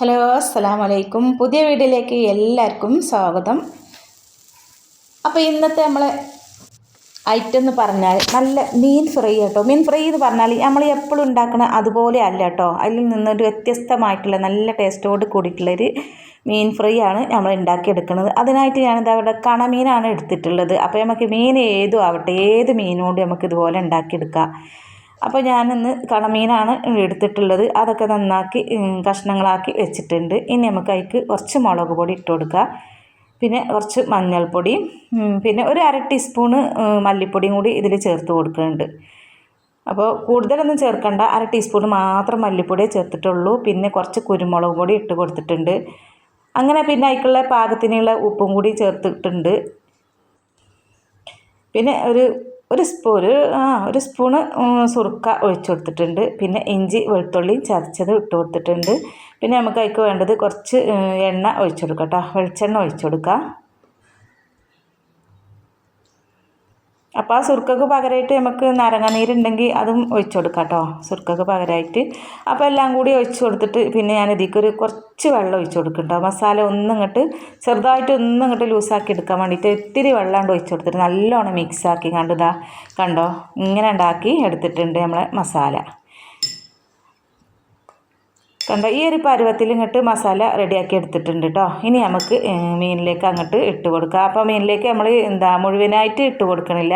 Hello അസ്സാം വലൈക്കും പുതിയ വീഡിയോയിലേക്ക് എല്ലാവർക്കും സ്വാഗതം. അപ്പോൾ ഇന്നത്തെ നമ്മളെ ഐറ്റം എന്ന് പറഞ്ഞാൽ നല്ല മീൻ ഫ്രൈ കേട്ടോ. മീൻ ഫ്രൈ എന്ന് പറഞ്ഞാൽ നമ്മൾ എപ്പോഴും ഉണ്ടാക്കുന്ന അതുപോലെ അല്ല കേട്ടോ. അതിൽ നിന്നൊരു വ്യത്യസ്തമായിട്ടുള്ള നല്ല ടേസ്റ്റോട് കൂടിയിട്ടുള്ളൊരു മീൻ ഫ്രൈ ആണ് നമ്മൾ ഉണ്ടാക്കിയെടുക്കുന്നത്. അതിനായിട്ട് ഞാനിത് അവിടെ കണമീനാണ് എടുത്തിട്ടുള്ളത്. അപ്പോൾ നമുക്ക് മീൻ ഏതും ആവട്ടെ ഏത് മീനോട് നമുക്ക് ഇതുപോലെ ഉണ്ടാക്കിയെടുക്കാം. അപ്പോൾ ഞാനിന്ന് കണമീനാണ് എടുത്തിട്ടുള്ളത്. അതൊക്കെ നന്നാക്കി കഷ്ണങ്ങളാക്കി വെച്ചിട്ടുണ്ട്. ഇനി നമുക്ക് അതിക്ക് കുറച്ച് മുളക് പൊടി ഇട്ട് കൊടുക്കുക പിന്നെ കുറച്ച് മഞ്ഞൾപ്പൊടി പിന്നെ ഒരു അര ടീസ്പൂണ് മല്ലിപ്പൊടിയും കൂടി ഇതിൽ ചേർത്ത് കൊടുക്കുന്നുണ്ട്. അപ്പോൾ കൂടുതലൊന്നും ചേർക്കണ്ട. അര ടീസ്പൂൺ മാത്രം മല്ലിപ്പൊടിയേ ചേർത്തിട്ടുള്ളൂ. പിന്നെ കുറച്ച് കുരുമുളക് പൊടി ഇട്ട് കൊടുത്തിട്ടുണ്ട്. അങ്ങനെ പിന്നെ അതിക്കുള്ള പാകത്തിനുള്ള ഉപ്പും കൂടി ചേർത്തിട്ടുണ്ട്. പിന്നെ ഒരു ഒരു സ്പൂ ഒരു ആ ഒരു സ്പൂണ് സുറുക്ക ഒഴിച്ചു കൊടുത്തിട്ടുണ്ട്. പിന്നെ ഇഞ്ചി വെളുത്തുള്ളിയും ചതച്ചത് ഇട്ട് കൊടുത്തിട്ടുണ്ട്. പിന്നെ നമുക്ക് അതിലേക്ക് വേണ്ടത് കുറച്ച് എണ്ണ ഒഴിച്ചു കൊടുക്കാം കേട്ടോ. വെളിച്ചെണ്ണ ഒഴിച്ചു കൊടുക്കാം. അപ്പോൾ ആ സുർക്കക്ക് പകരമായിട്ട് നമുക്ക് നാരങ്ങ നീരുണ്ടെങ്കിൽ അതും ഒഴിച്ചു കൊടുക്കാം കേട്ടോ. സുർക്കക്ക് പകരമായിട്ട് അപ്പോൾ എല്ലാം കൂടി ഒഴിച്ചു കൊടുത്തിട്ട് പിന്നെ ഞാൻ ഇതിക്കൊരു കുറച്ച് വെള്ളം ഒഴിച്ചു കൊടുക്കുന്നുണ്ടോ മസാല ഒന്നും ഇങ്ങോട്ട് ചെറുതായിട്ട് ഒന്നും ഇങ്ങോട്ട് ലൂസാക്കി എടുക്കാൻ വേണ്ടിയിട്ട് ഇത്തിരി വെള്ളം ഒഴിച്ചു കൊടുത്തിട്ട് നല്ലോണം മിക്സാക്കി കണ്ടതാ കണ്ടോ? ഇങ്ങനെ ഉണ്ടാക്കി എടുത്തിട്ടുണ്ട് നമ്മളെ മസാല. കണ്ട ഈ ഒരു പരുവത്തിൽ ഇങ്ങോട്ട് മസാല റെഡിയാക്കി എടുത്തിട്ടുണ്ട് കേട്ടോ ഇനി നമുക്ക് മീനിലേക്ക് അങ്ങോട്ട് ഇട്ട് കൊടുക്കാം. അപ്പോൾ മീനിലേക്ക് നമ്മൾ എന്താ മുഴുവനായിട്ട് ഇട്ട് കൊടുക്കണില്ല.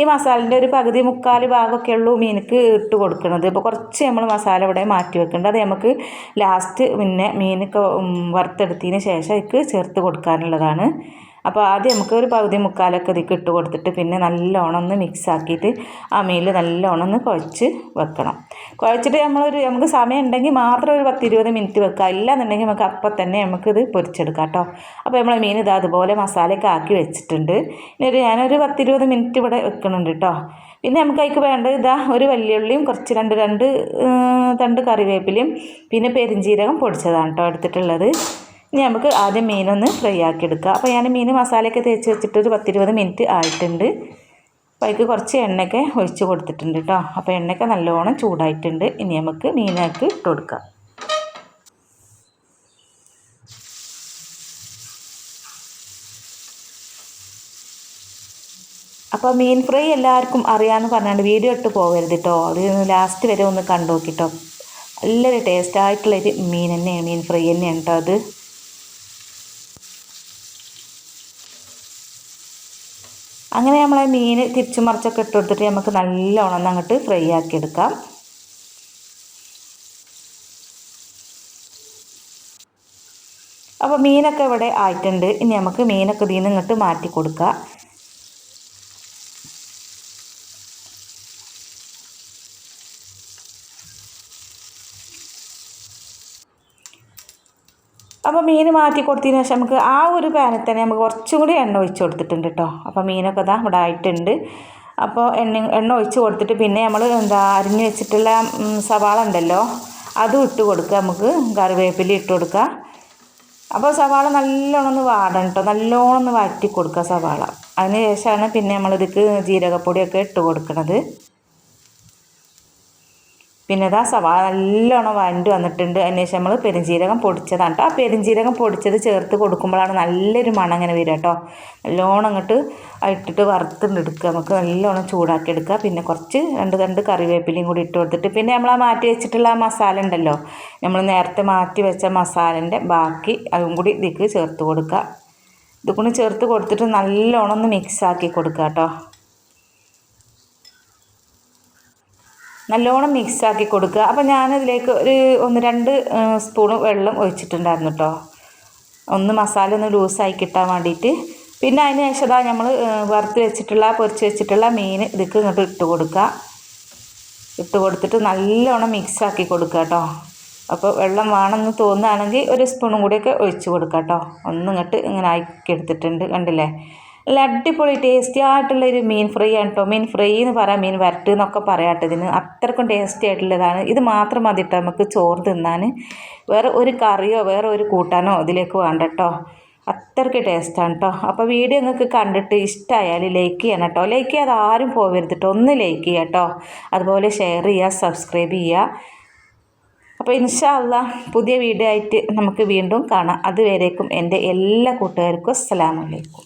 ഈ മസാലന്റെ ഒരു പകുതി മുക്കാൽ ഭാഗമൊക്കെ ഉള്ളൂ മീനിക്ക് ഇട്ട് കൊടുക്കുന്നത് ഇപ്പോൾ കുറച്ച് നമ്മൾ മസാല ഇവിടെ മാറ്റി വെക്കേണ്ടത് അത് നമുക്ക് ലാസ്റ്റ് പിന്നെ മീനൊക്കെ വറുത്തെടുത്തതിന് ശേഷം അതിക്ക് ചേർത്ത് കൊടുക്കാനുള്ളതാണ്. അപ്പോൾ ആദ്യം നമുക്ക് ഒരു പകുതി മുക്കാലൊക്കെ ഇതിൽ ഇട്ട് കൊടുത്തിട്ട് പിന്നെ നല്ലോണം ഒന്ന് മിക്സ് ആക്കിയിട്ട് ആ മീൽ നല്ലോണം ഒന്ന് കുഴച്ച് വെക്കണം. കുഴച്ചിട്ട് നമ്മളൊരു നമുക്ക് സമയം ഉണ്ടെങ്കിൽ മാത്രം ഒരു പത്തിരുപത് മിനിറ്റ് വെക്കുക. ഇല്ല എന്നുണ്ടെങ്കിൽ നമുക്ക് അപ്പം തന്നെ നമുക്കിത് പൊരിച്ചെടുക്കാം കേട്ടോ. അപ്പോൾ നമ്മൾ മീൻ ഇത് അതുപോലെ മസാലയൊക്കെ ആക്കി വെച്ചിട്ടുണ്ട്. ഇനി ഒരു ഞാനൊരു പത്തിരുപത് മിനിറ്റ് ഇവിടെ വെക്കുന്നുണ്ട് കേട്ടോ. പിന്നെ നമുക്ക് അതിക്ക് വേണ്ടത് ഇതാ ഒരു വലിയുള്ളിയും കുറച്ച് രണ്ട് രണ്ട് തണ്ട് കറിവേപ്പിലയും പിന്നെ പെരിഞ്ചീരകം പൊടിച്ചതാണ് കേട്ടോ എടുത്തിട്ടുള്ളത്. ഇനി നമുക്ക് ആദ്യം മീനൊന്ന് ഫ്രൈ ആക്കി എടുക്കുക അപ്പോൾ ഞാൻ മീൻ മസാലയൊക്കെ തേച്ച് വെച്ചിട്ട് ഒരു പത്തിരുപത് മിനിറ്റ് ആയിട്ടുണ്ട്. അപ്പോൾ അതിക്ക് കുറച്ച് എണ്ണയൊക്കെ ഒഴിച്ച് കൊടുത്തിട്ടുണ്ട് കേട്ടോ. അപ്പോൾ എണ്ണയൊക്കെ നല്ലോണം ചൂടായിട്ടുണ്ട്. ഇനി നമുക്ക് മീനാക്കി ഇട്ട് കൊടുക്കാം. അപ്പോൾ മീൻ ഫ്രൈ എല്ലാവർക്കും അറിയാമെന്ന് പറഞ്ഞാണ്ട് വീഡിയോ ഇട്ട് പോകരുത് കേട്ടോ. അത് ലാസ്റ്റ് വരെ ഒന്ന് കണ്ടു നോക്കിട്ടോ. നല്ലൊരു ടേസ്റ്റായിട്ടുള്ളൊരു മീൻ തന്നെയാണ് മീൻ ഫ്രൈ തന്നെയാണ് കേട്ടോ അത്. അങ്ങനെ നമ്മളെ മീൻ തിരിച്ചു മറിച്ചൊക്കെ ഇട്ട് കൊടുത്തിട്ട് നമുക്ക് നല്ലോണം അങ്ങോട്ട് ഫ്രൈ ആക്കി എടുക്കാം. അപ്പോൾ മീനൊക്കെ ഇവിടെ ആയിട്ടുണ്ട്. ഇനി നമുക്ക് മീനൊക്കെ ഇതിൽ നിന്ന് ഇങ്ങോട്ട് മാറ്റി കൊടുക്കാം. അപ്പോൾ മീൻ മാറ്റി കൊടുത്തതിന് ശേഷം നമുക്ക് ആ ഒരു പാനിൽ തന്നെ നമുക്ക് കുറച്ചും കൂടി എണ്ണ ഒഴിച്ച് കൊടുത്തിട്ടുണ്ട് കേട്ടോ അപ്പോൾ മീനൊക്കെ ഇതാ ഇവിടെ ആയിട്ടുണ്ട്. അപ്പോൾ എണ്ണ എണ്ണ ഒഴിച്ച് കൊടുത്തിട്ട് പിന്നെ നമ്മൾ എന്താ അരിഞ്ഞ് വെച്ചിട്ടുള്ള സവാള ഉണ്ടല്ലോ അതും ഇട്ട് കൊടുക്കുക നമുക്ക്. കറിവേപ്പില ഇട്ട് കൊടുക്കുക. അപ്പോൾ സവാള നല്ലോണം ഒന്ന് വാടണം കേട്ടോ നല്ലോണം ഒന്ന് വഴറ്റി കൊടുക്കുക സവാള. അതിന് ശേഷമാണ് പിന്നെ നമ്മളിതിക്ക് ജീരകപ്പൊടിയൊക്കെ ഇട്ട് കൊടുക്കുന്നത് പിന്നെ ഇതാ സവാള നല്ലോണം വരണ്ട് വന്നിട്ടുണ്ട്. അതിന് ശേഷം നമ്മൾ പെരുംജീരകം പൊടിച്ചതാണ് കേട്ടോ ആ പെരുംജീരകം പൊടിച്ചത് ചേർത്ത് കൊടുക്കുമ്പോഴാണ് നല്ലൊരു മണം അങ്ങനെ വരിക കേട്ടോ നല്ലോണം അങ്ങോട്ട് ഇട്ടിട്ട് വറുത്തുണ്ടെടുക്കുക നമുക്ക് നല്ലോണം ചൂടാക്കി എടുക്കുക. പിന്നെ കുറച്ച് രണ്ട് രണ്ട് കറിവേപ്പിലയും കൂടി ഇട്ട് കൊടുത്തിട്ട് പിന്നെ നമ്മൾ ആ മാറ്റി വെച്ചിട്ടുള്ള ആ മസാല ഉണ്ടല്ലോ. നമ്മൾ നേരത്തെ മാറ്റി വെച്ച മസാലന്റെ ബാക്കി അതും കൂടി ഇതിക്ക് ചേർത്ത് കൊടുക്കുക. ഇതുകൊണ്ട് ചേർത്ത് കൊടുത്തിട്ട് നല്ലോണം ഒന്ന് മിക്സാക്കി കൊടുക്കുക കേട്ടോ നല്ലോണം മിക്സാക്കി കൊടുക്കുക. അപ്പോൾ ഞാനതിലേക്ക് ഒരു ഒന്ന് രണ്ട് സ്പൂൺ വെള്ളം ഒഴിച്ചിട്ടുണ്ടായിരുന്നു കേട്ടോ ഒന്ന് മസാല ഒന്ന് ലൂസായി കിട്ടാൻ വേണ്ടിയിട്ട് പിന്നെ അതിന് ശേഷം നമ്മൾ വറുത്ത് വെച്ചിട്ടുള്ള പൊരിച്ച് വെച്ചിട്ടുള്ള മീൻ ഇതൊക്കെ ഇങ്ങോട്ട് ഇട്ട് കൊടുക്കുക. ഇട്ട് കൊടുത്തിട്ട് നല്ലോണം മിക്സാക്കി കൊടുക്കുക കേട്ടോ അപ്പോൾ വെള്ളം വേണമെന്ന് തോന്നുകയാണെങ്കിൽ ഒരു സ്പൂണും കൂടിയൊക്കെ ഒഴിച്ച് കൊടുക്കുക കേട്ടോ ഒന്നിങ്ങോട്ട് ഇങ്ങനെ ആക്കി എടുത്തിട്ടുണ്ട്. കണ്ടില്ലേ? നല്ല അടിപൊളി ടേസ്റ്റി ആയിട്ടുള്ള ഒരു മീൻ ഫ്രൈ ആണ് കേട്ടോ മീൻ ഫ്രൈ എന്ന് പറയാം മീൻ വരട്ട് എന്നൊക്കെ പറയാട്ടോ ഇതിന്. അത്രക്കും ടേസ്റ്റി ആയിട്ടുള്ളതാണ്. ഇത് മാത്രം മതി കേട്ടോ നമുക്ക് ചോറ് തിന്നാൻ വേറെ ഒരു കറിയോ വേറെ ഒരു കൂട്ടാനോ ഇതിലേക്ക് വേണ്ട കേട്ടോ അത്രയ്ക്ക് ടേസ്റ്റാണ് കേട്ടോ അപ്പോൾ വീഡിയോ നിങ്ങൾക്ക് കണ്ടിട്ട് ഇഷ്ടമായാൽ ലൈക്ക് ചെയ്യണം കേട്ടോ ലൈക്ക് ചെയ്യാതെ ആരും പോകരുത് കേട്ടോ ഒന്ന് ലൈക്ക് ചെയ്യുക കേട്ടോ അതുപോലെ ഷെയർ ചെയ്യുക സബ്സ്ക്രൈബ് ചെയ്യുക അപ്പോൾ ഇൻഷാ അല്ലാ പുതിയ വീഡിയോ ആയിട്ട് നമുക്ക് വീണ്ടും കാണാം. അതുവരേക്കും എന്റെ എല്ലാ കൂട്ടുകാർക്കും അസ്സലാമലൈക്കും